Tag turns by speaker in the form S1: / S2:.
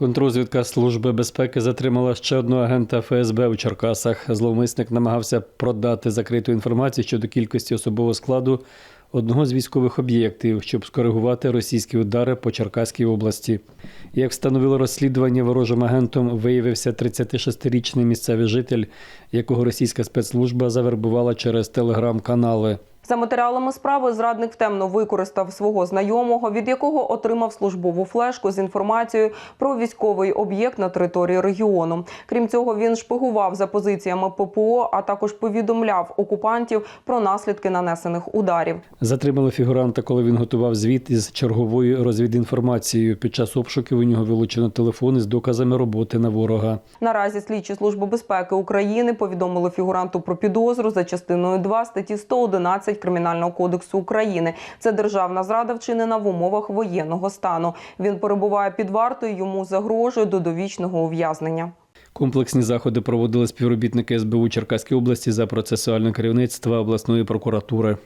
S1: Контрозвідка Служби безпеки затримала ще одного агента ФСБ у Черкасах. Зловмисник намагався продати закриту інформацію щодо кількості особового складу одного з військових об'єктів, щоб скоригувати російські удари по Черкаській області. Як встановило розслідування, ворожим агентом виявився 36-річний місцевий житель, якого російська спецслужба завербувала через телеграм-канали.
S2: За матеріалами справи зрадник темно використав свого знайомого, від якого отримав службову флешку з інформацією про військовий об'єкт на території регіону. Крім цього, він шпигував за позиціями ППО, а також повідомляв окупантів про наслідки нанесених ударів.
S1: Затримали фігуранта, коли він готував звіт із черговою розвідінформацією. Під час обшуків у нього вилучено телефон із доказами роботи на ворога.
S2: Наразі слідчі служби безпеки України повідомили фігуранту про підозру за частиною 2 статті 111 Кримінального кодексу України. Це державна зрада вчинена в умовах воєнного стану. Він перебуває під вартою. Йому загрожує до довічного ув'язнення.
S1: Комплексні заходи проводили співробітники СБУ Черкаської області за процесуальне керівництво обласної прокуратури.